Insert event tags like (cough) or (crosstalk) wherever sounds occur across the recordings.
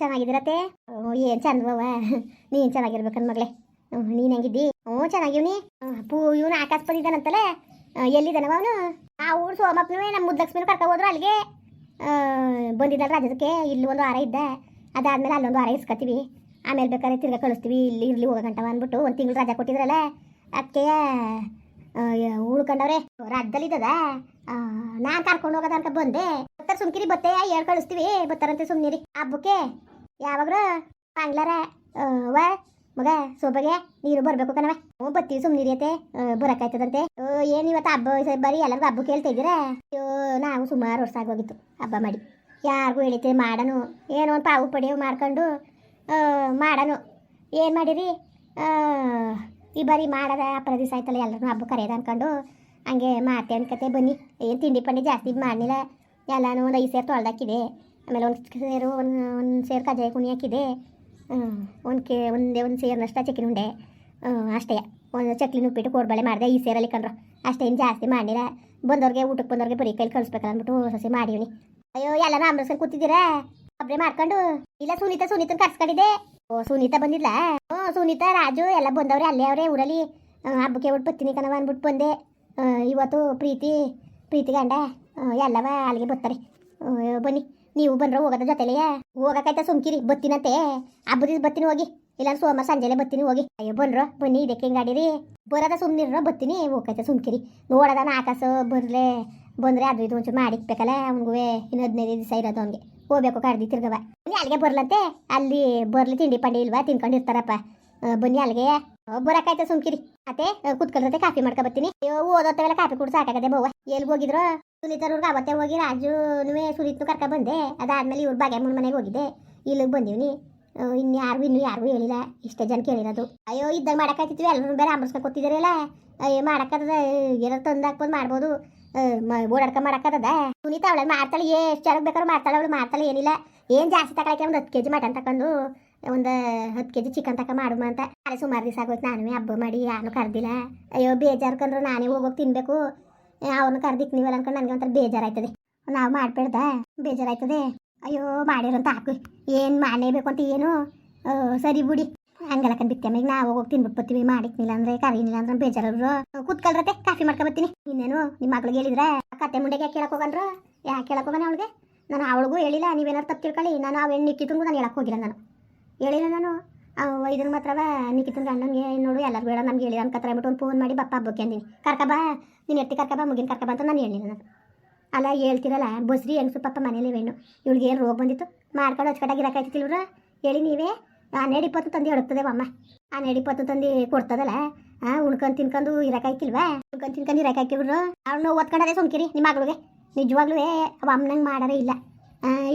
ಚೆನ್ನಾಗಿದ್ದೀರತ್ತೆ ಏನು ಚಂದವ (laughs) ನೀನು ಚೆನ್ನಾಗಿರ್ಬೇಕನ್ ಮಗಳೇ. ನೀನು ಹೆಂಗಿದ್ದಿ? ಹ್ಞೂ ಚೆನ್ನಾಗಿವ್ನಿ. ಪೂ, ಇವನು ಆಕಾಶ ಬಂದಿದ್ದಾನಂತಲೇ ಎಲ್ಲಿದ್ದಾನವ ಅವನು? ಆ ಊರು ಸೋಮಪ್ಪನೂ ನಮ್ಮ ಮುದ್ದಲಕ್ಷ್ಮಿನೂ ಕರ್ಕೊ ಹೋದ್ರು ಅಲ್ಲಿಗೆ. ಬಂದಿದ್ದಲ್ಲ ರಾಜದಕ್ಕೆ ಇಲ್ಲಿ ಒಂದು ವಾರ ಇದ್ದೆ. ಅದಾದ್ಮೇಲೆ ಅಲ್ಲೊಂದು ವಾರ ಇಸ್ಕೊತೀವಿ. ಆಮೇಲೆ ಬೇಕಾದ್ರೆ ತಿರ್ಗಾ ಕಳಿಸ್ತೀವಿ. ಇಲ್ಲಿ ಇರ್ಲಿ ಹೋಗೋ ಗಂಟವ ಅಂದ್ಬಿಟ್ಟು ಒಂದು ತಿಂಗಳು ರಜಾ ಕೊಟ್ಟಿದ್ರಲ್ಲ. ಅದಕ್ಕೆ ಉಳ್ಕೊಂಡವ್ರೆ ರಾಜ್ಯದಲ್ಲಿದ್ದದ ನಾ ಕರ್ಕೊಂಡು ಹೋಗೋದ ಅಂತ ಬಂದೆ. ಬತ್ತರ್ ಸುಮ್ಕಿರಿ, ಬತ್ತೆ ಹೇಳ್ ಕಳಿಸ್ತೀವಿ. ಬತ್ತಾರಂತೆ ಸುಮ್ನಿರಿ. ಹಬ್ಬಕ್ಕೆ ಯಾವಾಗ್ರ ಬಾಂಗ್ಲಾರ ವ, ಮಗ, ಸೋಬಗೆ ನೀರು ಬರ್ಬೇಕು ಕಣವ ಹ್ಞೂ ಬತ್ತೀವಿ ಸುಮ್ನಿರಿ ಅತ್ತೆ. ಬರಕಾಯ್ತದಂತೆ. ಏನು ಇವತ್ತು ಹಬ್ಬ ಬರಿ ಎಲ್ಲರಿಗೂ ಹಬ್ಬ ಕೇಳ್ತಾ ಅಯ್ಯೋ, ನಾವು ಸುಮಾರು ವರ್ಷ ಆಗೋಗಿತ್ತು ಹಬ್ಬ ಮಾಡಿ. ಯಾರಿಗೂ ಹೇಳಿತೆ ಮಾಡನು. ಏನೋ ಒಂದು ಪಾವು ಪಡೆಯು ಮಾಡ್ಕೊಂಡು ಮಾಡನು. ಏನು ಮಾಡಿರಿ? ಈ ಬಾರಿ ಮಾಡದ ಅಪ್ಪರ ದಿವಸ ಆಯ್ತಲ್ಲ ಎಲ್ಲರೂ ಹಬ್ಬ ಕರೆಯೋದು ಅನ್ಕೊಂಡು ಹಂಗೆ ಮಾಡ್ತೆ ಅನ್ಕತೆ ಬನ್ನಿ, ಏನು ತಿಂಡಿ ಪಂಡಿ ಜಾಸ್ತಿ ಮಾಡಲಿಲ್ಲ. ಎಲ್ಲನೂ ಒಂದು ಐದು ಸೇರು ತೊಳ್ದಾಕಿದೆ. ಆಮೇಲೆ ಒಂದು ಸೇರು, ಒಂದು ಒಂದು ಸೇರು ಕಜಾಯ ಕುಣಿ ಹಾಕಿದೆ. ಒಂದು ಕೆ, ಒಂದೇ ಒಂದು ಸೇರಿನಷ್ಟು ಚಕ್ಕಿನ ಉಂಡೆ. ಅಷ್ಟೇ. ಒಂದು ಚಕ್ಲಿನ ಉಪ್ಪಿಟ್ಟು ಕೋಡ್ಬಳೆ ಮಾಡಿದೆ. ಈ ಸೇರಲ್ಲಿ ಕಂಡ್ರು ಅಷ್ಟೇ ಏನು ಜಾಸ್ತಿ ಮಾಡಲಿಲ್ಲ. ಬಂದವ್ರಿಗೆ ಊಟಕ್ಕೆ ಬಂದವ್ರಿಗೆ ಬರೀ ಕೈಲಿ ಕಳಿಸ್ಬೇಕಲ್ಲ ಅಂದ್ಬಿಟ್ಟು ಸಸಿ ಮಾಡಿವ್ನಿ. ಅಯ್ಯೋ, ಎಲ್ಲನೂ ಅಮೃತ್ಸರ್ ಕೂತಿದ್ದೀರಾ? ಒಬ್ಬರೇ ಮಾಡ್ಕೊಂಡು. ಇಲ್ಲ, ಸುನೀತಾ, ಸುನೀತನ ಕರ್ಸ್ಕೊಂಡಿದ್ದೆ. ಓ, ಸುನೀತಾ ಬಂದಿಲ್ಲ ಸುನೀತಾ, ರಾಜು, ಎಲ್ಲ ಬಂದವ್ರೆ, ಅಲ್ಲೇ ಅವರೇ, ಊರಲ್ಲಿ ಹಬ್ಬಕ್ಕೆ ಬಿಟ್ಟು ಬತ್ತೀನಿ ಕಣವ ಅಂದ್ಬಿಟ್ಟು ಬಂದೆ. ಇವತ್ತು ಪ್ರೀತಿ ಪ್ರೀತಿ ಗಂಡ ಎಲ್ಲವ ಅಲ್ಲಿಗೆ ಬರ್ತಾರೆ. ಬನ್ನಿ, ನೀವು ಬಂದ್ರೆ ಹೋಗೋದ ಜೊತೆಲೆಯೇ ಹೋಗಕ್ಕಾಯ್ತಾ ಸುಮ್ಕಿರಿ ಬತ್ತಿನಂತೆ ಹಬ್ಬದ ಬತ್ತೀನಿ ಹೋಗಿ. ಇಲ್ಲ ಸೋಮವಾರ ಸಂಜೆಲೆ ಬತ್ತೀನಿ ಹೋಗಿ. ಅಯ್ಯೋ, ಬನ್ರೋ, ಬನ್ನಿ, ಇದಕ್ಕೆ ಹಿಂಗಾಡಿರಿ ಬರೋದ ಸುಮ್ನಿರ ಬತ್ತೀನಿ ಹೋಗೈತೆ ಸುಮ್ಕಿರಿ. ನೋಡೋದ ಆಕಾಶ ಬರ್ಲೆ, ಬಂದ್ರೆ ಅದು ಇದು ಒಂಚೂರು ಮಾಡಿಕ್ಬೇಕಲ್ಲ ಅವ್ನಿಗೂ ಇನ್ನು ಹದಿನೈದು ದಿವಸ ಇರೋದು ಅವ್ನಿಗೆ. ಹೋಗ್ಬೇಕು ಕಡ್ದಿ ತಿರ್ಗವ ಅಲ್ಲಿಗೆ ಬರ್ಲಂತೆ. ಅಲ್ಲಿ ಬರ್ಲಿ, ತಿಂಡಿ ಪಂಡಿ ಇಲ್ವಾ, ತಿನ್ಕೊಂಡಿರ್ತಾರಪ್ಪ. ಬನ್ನಿ ಅಲ್ಲಿಗೆ. ಬರಕಾಯ್ತ ಸುಮ್ಕಿರಿ. ಅತ್ತೆ ಕುತ್ಕೊಳ್ರತೆ ಕಾಫಿ ಮಾಡ್ಕೊ ಬರ್ತೀನಿ ಓದೋತ್ತವೆಲ್ಲ ಕಾಫಿ ಕುಡ್ಸ ಸಾಕಾಗದೆ ಬೋವ. ಎಲ್ಲಿ ಹೋಗಿದ್ರು? ಸುನೀತರವ್ರಿಗೆ ಅವತ್ತೇ ಹೋಗಿ ರಾಜುನುವೆ ಸುನೀತ್ನು ಕರ್ಕ ಬಂದೆ. ಅದಾದ್ಮೇಲೆ ಇವ್ರು ಬಾಗ್ಯಮ್ಮನ ಮನೆಗೆ ಹೋಗಿದ್ದೆ. ಇಲ್ಲಿಗೆ ಬಂದಿವ್ನಿ ಇನ್ನು ಯಾರು ಇನ್ನೂ ಯಾರಿಗೂ ಹೇಳಿಲ್ಲ. ಇಷ್ಟೇ ಜನ ಕೇಳಿರೋದು. ಅಯ್ಯೋ, ಇದ್ದಾಗ ಮಾಡಕ್ಕಾಯ್ತಿದ್ವಿ. ಎಲ್ಲರೂ ಬೇರೆ ಅಂಬರ್ಸ್ಕೊಂಡು ಕೂತಿದ್ದೀರಲ್ಲ ಅಯ್ಯೋ ಮಾಡಕ್ಕದ ಏನೋ ತಂದು ಹಾಕ್ಬೋದು ಮಾಡ್ಬೋದು. ಓಡಾಡ್ಕ ಮಾಡಕ್ಕದ ಸುನೀತ ಅವಳೆ ಮಾಡ್ತಾಳೆ. ಎಷ್ಟು ಚೆನ್ನಾಗಿ ಬೇಕಾದ್ರೂ ಮಾಡ್ತಾಳೆ ಅವಳು. ಮಾಡ್ತಾಳೆ ಏನಿಲ್ಲ. ಏನು ಜಾಸ್ತಿ ತಗೊಳಕ್ಕೆ ಒಂದು ಹತ್ತು ಕೆ ಜಿ ಮಟನ್ ತಗೊಂಡು ಒಂದು ಹತ್ತು ಕೆ ಜಿ ಚಿಕನ್ ತಕ ಮಾಡುಮ ಅಂತ. ಅದೇ ಸುಮಾರು ದಿವಸ ಆಗೋಯ್ತು ನಾನು ಹಬ್ಬ ಮಾಡಿ ಯಾರು ಕರೆದಿಲ್ಲ. ಅಯ್ಯೋ, ಬೇಜಾರು ಕಂಡ್ರೆ ನಾನೇ ಹೋಗೋಗಿ ತಿನ್ಬೇಕು. ಅವನು ಕರ್ದಿಕ್ ನೀವಲ್ಲ ಅನ್ಕೊಂಡು ನನಗೆ ಒಂಥರ ಬೇಜಾರಾಯ್ತದೆ. ನಾವು ಮಾಡ್ಬೇಡ್ದ? ಬೇಜಾರಾಯ್ತದೆ? ಅಯ್ಯೋ, ಮಾಡಿರಂತ ಹಾಕು. ಏನು ಮಾಡಲೇಬೇಕು ಅಂತ ಏನು? ಸರಿ ಬಿಡಿ. ಹಂಗಲ್ಲ ಬಿತ್ತೆ ಈಗ ನಾವು ಹೋಗಿ ತಿನ್ಬಿಟ್ಟು ಬರ್ತೀವಿ. ಮಾಡಿಕ್ನಿಲ್ಲ ಅಂದ್ರೆ, ಕರೀನಿಲ್ಲ ಅಂದ್ರೆ ಬೇಜಾರವ್ರು ಕೂತ್ಕೊಳ್ರತ್ತೆ, ಕಾಫಿ ಮಾಡ್ಕೊ ಬರ್ತೀನಿ. ಇನ್ನೇನು ನಿಮ್ಮ ಮಕ್ಳಿಗೆ ಹೇಳಿದ್ರೆ? ಕತೆ ಮುಂಡೆಗೆ ಯಾಕೆ ಕೇಳಕ್ಕೆ ಹೋಗನ್ರು? ಯಾಕೆ ಕೇಳಕ್ ಹೋಗಣ ಅವಳಿಗೆ? ನಾನು ಅವಳಿಗೂ ಹೇಳಿಲ್ಲ ನೀವೇನಾರು ತಪ್ಪು ತಿಳ್ಕೊಳ್ಳಿ. ನಾನು ಅವ್ ನಿಕ್ಕಿತಂಗೂ ನಾನು ಹೇಳಕ್ಕೆ ಹೋಗಿಲ್ಲ ನಾನು. ಹೇಳಿಲ್ಲ ನಾನು. ಇದ್ರ ಮಾತ್ರ ನಿಕ್ಕಿತನ ಗಂಡನಿಗೆ, ನೋಡು ಎಲ್ಲರೂ ಬೇಡ ನಮ್ಗೆ ಹೇಳಿ ಅನ್ಕತ್ರ ಬಿಟ್ಟು ಒಂದು ಫೋನ್ ಮಾಡಿ ಬಪ್ಪ ಹಬ್ಬಕ್ಕೆ ಅಂದಿನಿ. ಕರ್ಕ ಬಾ, ನೀನು ಎತ್ತಿ ಕರ್ಕಬಾ ಮುಗಿನ ಕರ್ಕಬಾ ಅಂತ ನಾನು ಹೇಳಿಲ್ಲ ನಾನು. ಅಲ್ಲ, ಹೇಳ್ತಿರಲ್ಲ, ಬಸ್ರಿ ಹೆಂಗಸು ಪಾಪ ಮನೇಲಿ ಹೆಣ್ಣು ಇವಳಿಗೆ ಏನು ರೋಗ ಬಂದಿತ್ತು? ಮಾಡ್ಕೊಂಡು ಹಚ್ಕಟ್ಟಾಗಿ ಇರಕಾಯ್ತಿಲ್ವ್ರ ಹೇಳಿ ನೀವೇ. ಹನ್ನೆರಡು ಇಪ್ಪತ್ತು ತಂದು ಹೇಳುತ್ತದೆ ಅಮ್ಮ. ಹನ್ನೆರಡು ಇಪ್ಪತ್ತು ತಂದು ಕೊಡ್ತದಲ್ಲ? ಹಾಂ ಉಣ್ಕೊಂಡು ತಿನ್ಕೊಂಡು ಇರಕಾಯ್ತಿಲ್ವಾ ಉಣ್ಕೊಂಡು ತಿನ್ಕೊಂಡು ಇರಕಾಯ್ತಿಲ್ವ್ರು ಅವ್ನು ಓದ್ಕೊಂಡರೆ ಸೊಂಕಿರಿ ನಿಮ್ಮ ಮಗಳಿಗೆ. ನಿಜವಾಗ್ಲೂ ಅವ ಅಮ್ಮನಂಗೆ ಮಾಡಾರೇ ಇಲ್ಲ.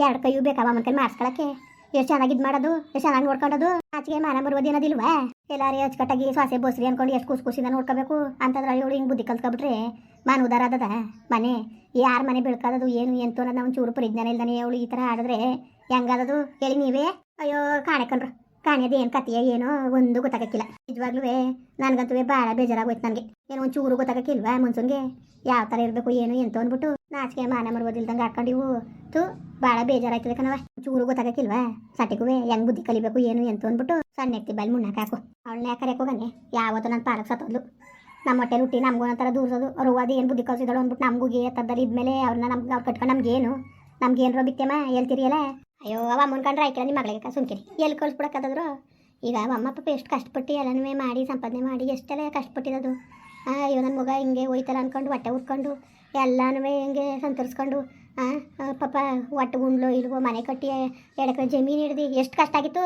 ಎರಡು ಕೈಯೂ ಬೇಕಾವ ಅಮ್ಮನ ಕೈ ಮಾಡಿಸ್ಕೊಳಕ್ಕೆ. ಎಷ್ಟು ಚೆನ್ನಾಗಿದ್ ಮಾಡೋದು? ಎಷ್ಟು ಚೆನ್ನಾಗಿ ನೋಡ್ಕೊಂಡದು? ಆಚೆಗೆ ಮಾನ ಬರುವುದು ಏನದಿಲ್ವಾ? ಎಲ್ಲಾರಿ ಅಚ್ಚುಕಟ್ಟಾಗಿ ಸ್ವಾಸೆ ಬೋಸ್ರಿ ಅನ್ಕೊಂಡು ಎಷ್ಟು ಕುಸ್ ಖುಷಿಯಿಂದ ನೋಡ್ಕೋಬೇಕು? ಅಂತಂದ್ರೆ ಇವಳು ಹಿಂಗೆ ಬುದ್ಧಿ ಕಲ್ತ್ಕೊಬಿಟ್ರೆ ಮಾನ ಉದಾರ ಅದದ ಮನೆ. ಯಾರ ಮನೆ ಬೆಳ್ಕೋದದು, ಏನು ಎಂತ ಅನ್ನೋದು ನಾವು ಚೂರು ಪರಿಜ್ಞಾನ ಇಲ್ದಾನೆ ಅವಳು ಈ ಥರ ಆಡಿದ್ರೆ ಹೆಂಗಾದದು ಹೇಳಿ ನೀವೇ? ಅಯ್ಯೋ ಕಾಣಕಂಡ್ರು ಕಾಣ್ಯದ ಏನು ಕತೆಯ ಏನೋ ಒಂದು ಗೊತ್ತಾಗಕ್ಕಿಲ್ಲ. ನಿಜವಾಗ್ಲೂ ನನಗಂತೂ ಭಾಳ ಬೇಜಾರಾಗೋಯ್ತು ನನಗೆ. ಏನೋ ಒಂದು ಚೂರು ಗೊತ್ತಾಗಕ್ಕಿಲ್ವಾ ಮನ್ಸೂನ್ಗೆ? ಯಾವ ಥರ ಇರಬೇಕು ಏನು ಎಂತ ಅಂದ್ಬಿಟ್ಟು ನಾಚಿಕೆ ಮಾನ ಮರ್ಬೋದಿಲ್ದಂಗೆ ಹಾಕೊಂಡಿವು ತು ಭಾಳ ಬೇಜಾರಾಯ್ತದೆ ಕಣವ ಚೂರು ಗೊತ್ತಾಗಕ್ಕಿಲ್ವಾ? ಸಟಿಗುವೆ ಹೆಂಗ್ ಬುದ್ಧಿ ಕಲಿಬೇಕು ಏನು ಎಂತ ಅಂದ್ಬಿಟ್ಟು ಸಣ್ಣ ಎತ್ತಿ ಬೈಲ್ ಮುಣ್ಣಕ್ಕೆ ಹಾಕು. ಅವಳನ್ನ ಯಾಕೆ ಹೋಗನೆ ಯಾವತ್ತೂ ನನ್ನ ಪಾಲಕ್ ಸತ್ತೋದ್ಲು. ನಮ್ಮ ಹೊಟ್ಟೆ ಹುಟ್ಟಿ ನಮಗೂ ಒಂಥರ ದೂರ್ಸೋದು. ಅವರು ಅದು ಏನು ಬುದ್ಧಿ ಕಲ್ಸಿದಳು ಅಂದ್ಬಿಟ್ಟು ನಮಗೂ ತದ್ದಲ್ಲಿ ಇದ್ಮೇಲೆ ಅವ್ರನ್ನ ನಮ್ಗೆ ಕಟ್ಕೊಂಡು ನಮ್ಗೇನು? ನಮ್ಗೆ ಏನ್ರೋ ಬಿತ್ತಮ್ಮ ಹೇಳ್ತೀರಿಯಲ್ಲ? ಅಯ್ಯೋ, ಅವ ಅಮ್ಮನ ಕಂಡ್ರೆ ಆಯ್ಕಿಲ್ಲ ನಿಮ್ಮ ಮಗಳಿಗೆ ಸುಮ್ಕಿರಿ. ಎಲ್ಲಿ ಕಳ್ಸ್ಬಿಡಕ್ಕದಾದ್ರು ಈಗ ಅಮ್ಮ ಪಾಪ ಎಷ್ಟು ಕಷ್ಟಪಟ್ಟು ಎಲ್ಲನೂ ಮಾಡಿ, ಸಂಪಾದನೆ ಮಾಡಿ, ಎಷ್ಟೆಲ್ಲ ಕಷ್ಟಪಟ್ಟಿರೋದು ಅಯ್ಯೋ ನನ್ನ ಮಗ ಹಿಂಗೆ ಹೋಯ್ತಲ್ಲ ಅಂದ್ಕೊಂಡು ಹೊಟ್ಟೆ ಉಟ್ಕೊಂಡು ಎಲ್ಲನೂ ಹಿಂಗೆ ಸಂತರಿಸ್ಕೊಂಡು ಪಾಪ ಒಟ್ಟು ಗುಂಡ್ಲು ಇಲ್ವೋ, ಮನೆ ಕಟ್ಟಿ ಎರಡು ಎಕರೆ ಜಮೀನು ಹಿಡ್ದು ಎಷ್ಟು ಕಷ್ಟ ಆಗಿತ್ತು?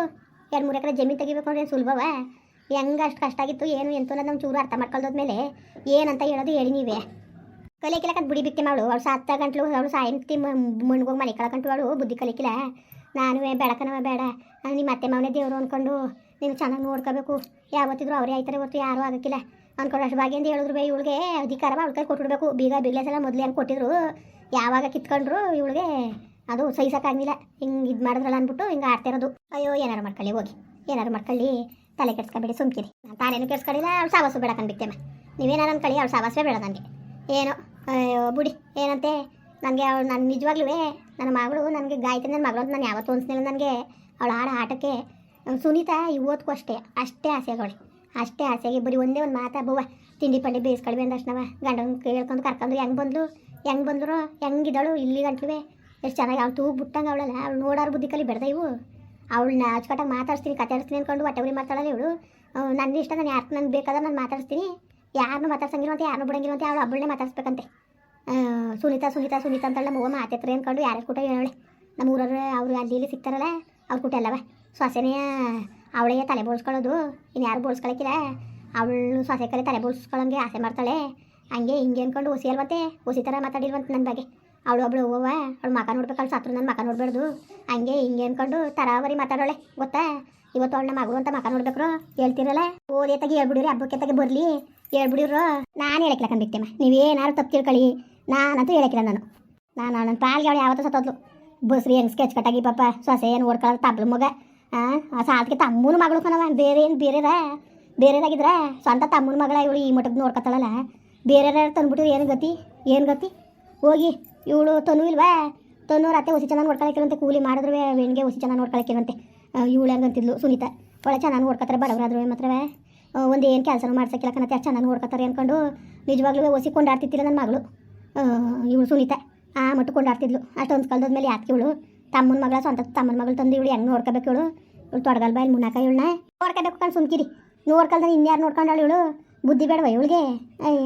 ಎರಡು ಮೂರು ಎಕರೆ ಜಮೀನು ತೆಗಿಬೇಕು ಅಂದ್ರೆ ಸುಲಭವ? ಹೆಂಗೆ ಅಷ್ಟು ಕಷ್ಟ ಆಗಿತ್ತು, ಏನು ಎಂತ ನಮ್ಮ ಚೂರು ಅರ್ಥ ಮಾಡ್ಕೊಳ್ದೋದ್ಮೇಲೆ ಏನಂತ ಹೇಳೋದು ಹೇಳಿ ನೀವೇ. ಕಲಿಯಕ್ಕಿಲ್ಲ ಬುಡಿ ಬಿಕ್ಕೆ ಮಾಡು. ಅವಳು ಸತ್ತ ಗಂಟ್ಲು, ಅವಳು ಸಾಯಂತಿ ಮಣ್ಗೋಗಿ ಮನೆ ಕಳ್ಕಂಟು ಅವಳು. ಬುದ್ಧಿ ಕಲಿಕಿಲ್ಲ ನಾನು ಬೆಳಕನವ ಬೇಡ. ನಿಮ್ಮ ಅತ್ತೆ ಮಾವನೇ ದೇವರು ಅಂದ್ಕೊಂಡು ನೀನು ಚೆನ್ನಾಗಿ ನೋಡ್ಕೋಬೇಕು. ಯಾವತ್ತಿದ್ರು ಅವರೇ ಆಯ್ತಾರೆ ಹೊತ್ತು ಯಾರೂ ಆಗೋಕ್ಕಿಲ್ಲ. ಅಂದ್ಕೊಂಡು ಅಷ್ಟು ಭಾಗ್ಯ ಅಂತ ಹೇಳಿದ್ರು ಬೇ ಇವಳಿಗೆ. ಅಧಿಕಾರ ಅವಳ ಕೈ ಕೊಟ್ಬಿಡ್ಬೇಕು. ಬೀಗ ಬಿಗ್ಲೆಸೆಲ್ಲ ಮೊದಲೇ ಹಂಗೆ ಕೊಟ್ಟಿದ್ರು. ಯಾವಾಗ ಕಿತ್ಕೊಂಡ್ರು ಇವಳಿಗೆ ಅದು ಸಹಿಸೋಕ್ಕಾಗಲಿಲ್ಲ. ಹಿಂಗೆ ಇದು ಮಾಡಿದ್ರಲ್ಲ ಅಂದ್ಬಿಟ್ಟು ಹಿಂಗೆ ಆಡ್ತಿರೋದು ಅಯ್ಯೋ, ಏನಾರು ಮಾಡ್ಕೊಳ್ಳಿ, ಹೋಗಿ. ಏನಾರು ಮಾಡ್ಕೊಳ್ಳಿ. ತಲೆ ಕೆಡ್ಸ್ಕೊಬೇಡಿ, ಸುಮ್ಕಿರಿ. ನಾನು ತಾನೇನು ಕೆಡ್ಸ್ಕೊಳ್ಳಿಲ್ಲ ಅವ್ಳು ಸಾವಾಸು ಬೇಡ ಕಂಡ್ಬಿಟ್ಟೆಮ್ಮ ನೀವೇನಾರು ಅನ್ಕೊಳ್ಳಿ, ಅವ್ಳು ಸಾವಾಸವೇ ಬೇಡ ನನಗೆ ಏನೋ. ಅಯ್ಯೋ, ಬುಡಿ, ಏನಂತೆ? ನನಗೆ ಅವಳು ನಾನು ನಿಜವಾಗ್ಲೂ ನನ್ನ ಮಗಳು ನನಗೆ ಗಾಯತ್ರಿ ನನ್ನ ಮಗಳು ಅಂತ ನಾನು ಯಾವತ್ತೂ ಅನ್ಸ್ನಿಲ್ಲ ನನಗೆ. ಅವಳು ಆಡ ಆಟಕ್ಕೆ ಸುನೀತಾ ಇವತ್ತಿಗೂ ಅಷ್ಟೇ ಅಷ್ಟೇ ಆಸೆಗಳೇ ಅಷ್ಟೇ ಆಸೆಗೆ ಬರೀ ಒಂದೇ ಒಂದು ಮಾತಾ, ಬವ್ವ, ತಿಂಡಿ ಪಂಡಿ ಬೇಯಿಸ್ಕೊಳ್ವಿ ಅಂದಷ್ಟನವ ಗಂಡನ ಕೇಳ್ಕೊಂಡು ಕರ್ಕೊಂಡು, ಹೆಂಗೆ ಬಂದ್ಲು? ಹೆಂಗೆ ಬಂದ್ರು ಹೆಂಗಿದ್ದಾಳು? ಇಲ್ಲಿ ಗಂಟ್ಲುವೆ ಎಷ್ಟು ಚೆನ್ನಾಗಿ ಅವಳು ತೂಗು ಬಿಟ್ಟಂಗೆ ಅವಳಲ್ಲ, ಅವಳು ನೋಡೋರು ಬುದ್ಧಿ ಕಲಿ ಬೆಳೆದ ಇವು. ಅವಳನ್ನ ಅಚ್ಚುಕಟ್ಟಾಗಿ ಮಾತಾಡ್ಸ್ತೀನಿ ಕತೆ ಆಡಿಸ್ತೀನಿ ಅಂದ್ಕೊಂಡು ಹೊಟ್ಟೆ ಉರಿ ಮಾಡ್ತಾಳಲ್ಲ ಇವಳು. ನನ್ನ ಇಷ್ಟ ನಾನು ಯಾರು ನನಗೆ ಬೇಕಾದ್ರೆ ನಾನು ಮಾತಾಡ್ಸ್ತೀನಿ. ಯಾರನ್ನೂ ಮಾತಾಡ್ಸಂಗಿರುವಂತೆ ಯಾರನ್ನು ಬಿಡಂಗಿರುವಂತೆ ಅವಳು ಒಬ್ಬಳನ್ನೇ ಮಾತಾಡ್ಸ್ಬೇಕಂತೆ. ಸುನೀತಾ ಸುನೀತಾ ಸುನೀತಾ ಅಂತಲ್ಲ ಮಗು ಮಾತೆತ್ರ ಅನ್ಕೊಂಡು ಯಾರ್ಯಾರು ಕೂಟ ಹೇಳಿ ನಮ್ಮ ಊರವ್ರು, ಅವರು ಅಲ್ಲಿ ಇಲ್ಲಿ ಸಿಗ್ತಾರಲ್ಲ, ಅವ್ರ ಕೂಟ ಅಲ್ಲವ ಸೊಸೆನೆಯ ಅವಳೇ ತಲೆ ಬೋಳ್ಸ್ಕೊಳ್ಳೋದು. ಇನ್ನು ಯಾರು ಬೋಳ್ಸ್ಕೊಳಕ್ಕಿಲ್ಲ ಅವಳು ಸೊಸೆ ಕಲೆ ತಲೆ ಬೋಳ್ಸ್ಕೊಳ್ಳೋಂಗೆ ಆಸೆ ಮಾಡ್ತಾಳೆ. ಹಂಗೆ ಹಿಂಗೆ ಅಂದ್ಕೊಂಡು ಒಸಿ ಅಲ್ವಂತೆ. ಒಸಿ ಥರ ಮಾತಾಡಿಲ್ವಂತ ನನ್ನ ಬಗ್ಗೆ. ಅವಳು ಒಬ್ಳು ಹೂವ ಅವಳು ಮಕ ನೋಡ್ಬೇಕು ಅವಳು ಸತ್ರು ನನ್ನ ಮಕ ನೋಡ್ಬಾರ್ದು. ಹಂಗೆ ಹಿಂಗೆ ಅಂದ್ಕೊಂಡು ತರಾವರಿ ಮಾತಾಡೋಳೆ, ಗೊತ್ತಾ? ಇವತ್ತು ಅವಳನ್ನ ಮಗಳು ಅಂತ ಮಕ ನೋಡ್ಬೇಕ್ರು? ಹೇಳ್ತಿರಲ್ಲ? ಓದಿ ತಗಿ ಹೇಳ್ಬಿಡಿರಿ, ಹಬ್ಬಕ್ಕೆ ಎತ್ತಾಗಿ ಬರಲಿ. ಹೇಳ್ಬಿಡಿರು ನಾನು ಹೇಳಕ್ಕಿಲ್ಲ ಕಂಬಿಕ್ತೇಮ್ಮ ನೀವೇನಾದ್ರು ತಪ್ಪು ತಿಳ್ಕೊಳ್ಳಿ. ನಾನಂತೂ ಹೇಳಕ್ಕಿಲ್ಲ ನಾನು. ನಾನು ನನ್ನ ಪಾಲ್ಗೆ ಅವಳು ಯಾವತ್ತೂ ಸತ್ತೋದ್ಲು. ಬಸ್ರಿ ಹೆಂಗ್ ಸ್ಕೆಚ್ ಕಟ್ಟಾಗಿ ಪಾಪ, ಸೊಸೆ ಏನು ಓಡ್ಕೊಳ್ಳೋದು ತಬ್ಲು ಮಗ. ಹಾಂ ಸಾಲಕ್ಕೆ ತಮ್ಮನ ಮಗಳು ಕನವ ಬೇರೆ ಏನು ಬೇರೆದ ಬೇರೆದಾಗಿದ್ರ ಸ್ವಂತ ತಮ್ಮನ ಮಗಳ ಇವಳು ಈ ಮಟ್ಟಕ್ಕೆ ನೋಡ್ಕೊತಾಳಲ್ಲ. ಬೇರೆ ತಂದ್ಬಿಟ್ಟಿದ್ರೆ ಏನು ಗತಿ? ಏನು ಗತಿ? ಹೋಗಿ, ಇವಳು ತನು ಇಲ್ವಾ? ತನು ರತ್ತೆ ಹುಸಿ ಚೆನ್ನಾಗಿ ನೋಡ್ಕೊಳಕ್ಕಿರಂತೆ ಕೂಲಿ ಮಾಡಿದ್ರು ಹೆಣ್ಗೆ ಹುಸಿ ಚೆನ್ನಾಗಿ ನೋಡ್ಕೊಳಕ್ಕಿರಂತೆ ಇವಳು ಹೆಂಗಂತಿದ್ಲು ಸುನೀತಾ. ಒಳ್ಳೆ ಚೆನ್ನಾಗಿ ನೋಡ್ಕೊತಾರೆ ಬಡವರಾದ್ರು ಮಾತ್ರವೇ. ಒಂದು ಏನು ಕೆಲಸನೂ ಮಾಡ್ಸೋಕ್ಕಿಲ್ಲ ಕಣತ್ತೆ, ಅಷ್ಟು ಚೆನ್ನಾಗಿ ನೋಡ್ಕೊತಾರೆ ಅಂದ್ಕೊಂಡು ನಿಜವಾಗ್ಲೂ ಒಸಿ ಕೊಂಡಾಡ್ತಿದ್ದಿಲ್ಲ ನನ್ನ ಮಗಳು. ಇವಳು ಸುನೀತಾ. ಆ ಮಟ್ಟು ಕೊಂಡಾಡ್ತಿದ್ಲು. ಅಷ್ಟೊಂದು ಕಲ್ದದ ಮೇಲೆ ಯಾಕೆ ಇವಳು. ತಮ್ಮನ ಮಗಳ, ಸ್ವಂತ ತಮ್ಮನ ಮಗಳು ತಂದು ಇವಳು ಹೆಂಗೆ ನೋಡ್ಕೋಬೇಕು ಇವಳು? ಇವಳು ತೊಡಗಲ್ ಬಾಯಲ್ಲಿ ಮುನ್ನಾಕ ಇವಳನ್ನ ನೋಡ್ಕೋಬೇಕು ಕಣ್ ಸುಮ್ಕಿರಿ. ನೋಡ್ಕಲ್ದ ಇನ್ಯಾರು ನೋಡ್ಕೊಂಡಾಳು ಇವಳು? ಬುದ್ಧಿ ಬೇಡವ ಇವಳಿಗೆ?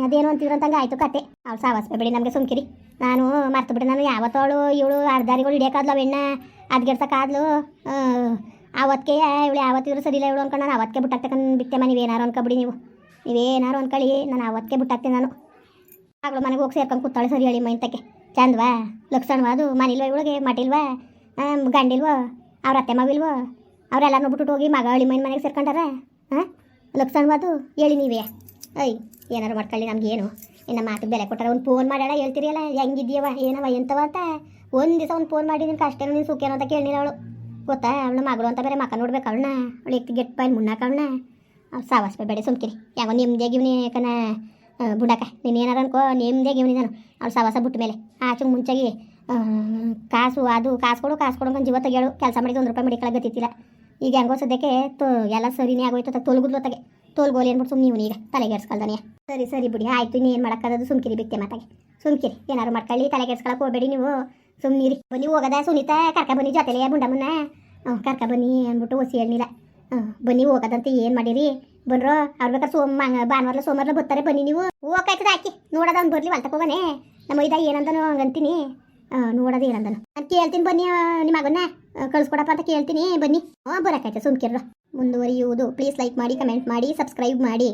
ಅದೇನು ಅಂತಿದ್ರಂತಂಗೆ ಆಯಿತು ಕತೆ. ಅವ್ಳು ಸಾವಾಸ ಬೇಡಿ ನಮಗೆ ಸುಮ್ಕಿರಿ. ನಾನು ಮರ್ತು ಬಿಡಿ, ನಾನು ಯಾವತ್ತೋಳು ಇವಳು ಅರ್ಧಾರಿಗಳು ಹಿಡಿಯೋಕಾದ್ಲು ಅವೆಣ್ಣ ಅದ್ಗೆಡ್ಸಕ್ಕಾದ್ಲು ಅವತ್ತಿಗೆ ಇವಳು ಆವತ್ತಿದ್ರು ಸರಿಲ್ಲ ಇವಳು ಅನ್ಕೊಂಡು ನಾನು ಅವತ್ತಿಗೆ ಬಿಟ್ಟಾಕ್ತಕ್ಕಂಡು ಬಿಟ್ಟೆಮ್ಮ ನೀವೇನಾರು ಅನ್ಕೊಬಿಡಿ ನೀವು. ನೀವೇನಾರು ಅನ್ಕೊಳ್ಳಿ, ನಾನು ಅವತ್ತಿಗೆ ಬಿಟ್ಟಾಕ್ತೀನಿ ನಾನು. ಆಗಲು ಮನೆಗೆ ಹೋಗಿ ಸೇರ್ಕೊಂಡು ಕೂತಾಳೆ ಸರಿ ಹೇಳಿ ಮೈಂತಕ್ಕೆ ಚಂದವಾ ಲಕ್ಷಣವಾ ಅದು ಮನಿಲ್ವ ಇವಳಿಗೆ? ಮಟಿಲ್ವಾ ಗಂಡಿಲ್ವೋ? ಅವ್ರ ಅತ್ತೆ ಮಗಿಲ್ವೋ ಅವರೆಲ್ಲ ನೋಡ್ಬಿಟ್ಟು ಹೋಗಿ ಮಗ ಹಳಿ ಮೈನ್ ಮನೆಗೆ ಸೇರ್ಕೊಂಡಾರ? ಹಾಂ ಲಕ್ಷಣವಾ ಅದು? ಹೇಳಿ ನೀವೇ. ಐ, ಏನಾರು ಮಾಡ್ಕೊಳ್ಳಿ ನಮ್ಗೇನು. ಇನ್ನು ಮಾತು ಬೆಲೆ ಕೊಟ್ಟಾರ ಒಂದು ಫೋನ್ ಮಾಡ್ಯಾಳ, ಹೇಳ್ತಿರಿಯಲ್ಲ, ಹೆಂಗಿದ್ಯವ, ಏನವ, ಎಂತವ ಅಂತ. ಒಂದು ದಿವಸ ಒಂದು ಫೋನ್ ಮಾಡಿ ನಿನ್ನ ಕಷ್ಟ ನೀನು ಸುಖೇನೋ ಅಂತ ಕೇಳಿಲ್ಲ ಅವಳು. ಗೊತ್ತಾ? ಅವಳ ಮಗಳು ಅಂತ ಬೇರೆ ಮಕ್ಕ ನೋಡ್ಬೇಕು ಅವಳನ್ನ. ಅವಳು ಎತ್ತಿ ಗೆಟ್ ಬಾಯ್ ಮುನ್ನಾಕ ಅವಳನ್ನ. ಅವ್ಳು ಸಾವಾಸ ಬೇಡ, ಸುಮ್ಕಿರಿ. ಯಾವಾಗ ನಿಮ್ದೇ ಗಿವ್ನಿ ಯಾಕನ ಬುಡಕ. ನೀನು ಏನಾರ ಅನ್ಕೋ ನಿಮ್ದೇ ಗಿವ್ನಿ ನಾನು ಅವ್ಳು ಸಾವಾಸ ಬಿಟ್ಟ ಮೇಲೆ. ಆಚೆ ಮುಂಚಾಗಿ ಕಾಸು, ಅದು, ಕಾಸು ಕೊಡು ಕಾಸು ಕೊಡು ಅಂತ ಜೀವ ತೆಗಿಯೋಳು ಕೆಲಸ ಮಾಡಿದ್ದು ಒಂದು ರೂಪಾಯಿ ಮಡಿಕಳ ಗೊತ್ತಿತ್ತಿಲ್ಲ. ಈಗ ಹೆಂಗೋ ಸದ್ಯಕ್ಕೆ ತೋ, ಎಲ್ಲ ಸರಿನೇ ಆಗೋಯ್ತು ತೋಲ್ಗುದ್ಲು ತಗೆ ತೋಲ್ಗೋಲಿ ಅಂದ್ಬಿಟ್ಟು ಸುಮ್ಮನೆ ನೀವು ಈಗ ತಲೆಗೆಡ್ಸ್ಕೊಳ್ದಾನೆ ಸರಿ ಸರಿ ಬಿಡಿ. ಆಯ್ತು, ಇನ್ನೇನು ಮಾಡೋಕ್ಕದು ಸುಮ್ಕಿರಿ ಬಿತ್ತೆ ಮಾತಾಗೆ. ಸುಮ್ಕಿರಿ. ಏನಾರು ಮಾಡ್ಕೊಳ್ಳಿ ತಲೆಗೆಡ್ಸ್ಕೊಳಕ್ಕೆ ಹೋಗಬೇಡಿ ನೀವು. ಸುಮ್ಮನಿರಿ ಬನ್ನಿ ಹೋಗದ, ಸುನೀತಾ, ಕರ್ಕ ಬನ್ನಿ, ಜೊತೆಲೆ ಬುಂಡಮ್ಮನ್ನ ಹ್ಞೂ, ಕರ್ಕ ಬನ್ನಿ ಅಂದ್ಬಿಟ್ಟು ಒಸಿ ಹೇಳಿಲ್ಲ ಹ್ಞೂ, ಬನ್ನಿ ಹೋಗದಂತ ಏನು ಮಾಡಿರಿ? ಬನ್ರೋ, ಅವ್ರ ಬೇಕಾದ್ರೆ ಸೋಮ ಭಾನುವಾರ ಸೋಮವಾರ ಬರ್ತಾರೆ, ಬನ್ನಿ ನೀವು. ಹೋಗಾಯ್ತದ ಹಾಕಿ ನೋಡೋದ ಅವ್ನು ಬರ್ಲಿ ಹೊಲ್ತಕ್ಕೆ ಹೋಗನೆ. ನಮ್ಮ ಇದ ಏನಂದನು ಹಂಗಂತೀನಿ. ನೋಡೋದು ಏನಂದನು. ನಾನು ಕೇಳ್ತೀನಿ ಬನ್ನಿ ನಿಮ್ಮ ಮಗನ್ನ. ಕಳಿಸ್ಕೊಡಪ್ಪ ಅಂತ ಕೇಳ್ತೀನಿ. ಬನ್ನಿ. ಹಾಂ ಬರೋಕ್ಕಾಯ್ತು ಸುಮ್ಕಿರ್ರ. ಮುಂದುವರಿಯುವುದು. ಪ್ಲೀಸ್ ಲೈಕ್ ಮಾಡಿ ಕಮೆಂಟ್ ಮಾಡಿ ಸಬ್ಸ್ಕ್ರೈಬ್ ಮಾಡಿ.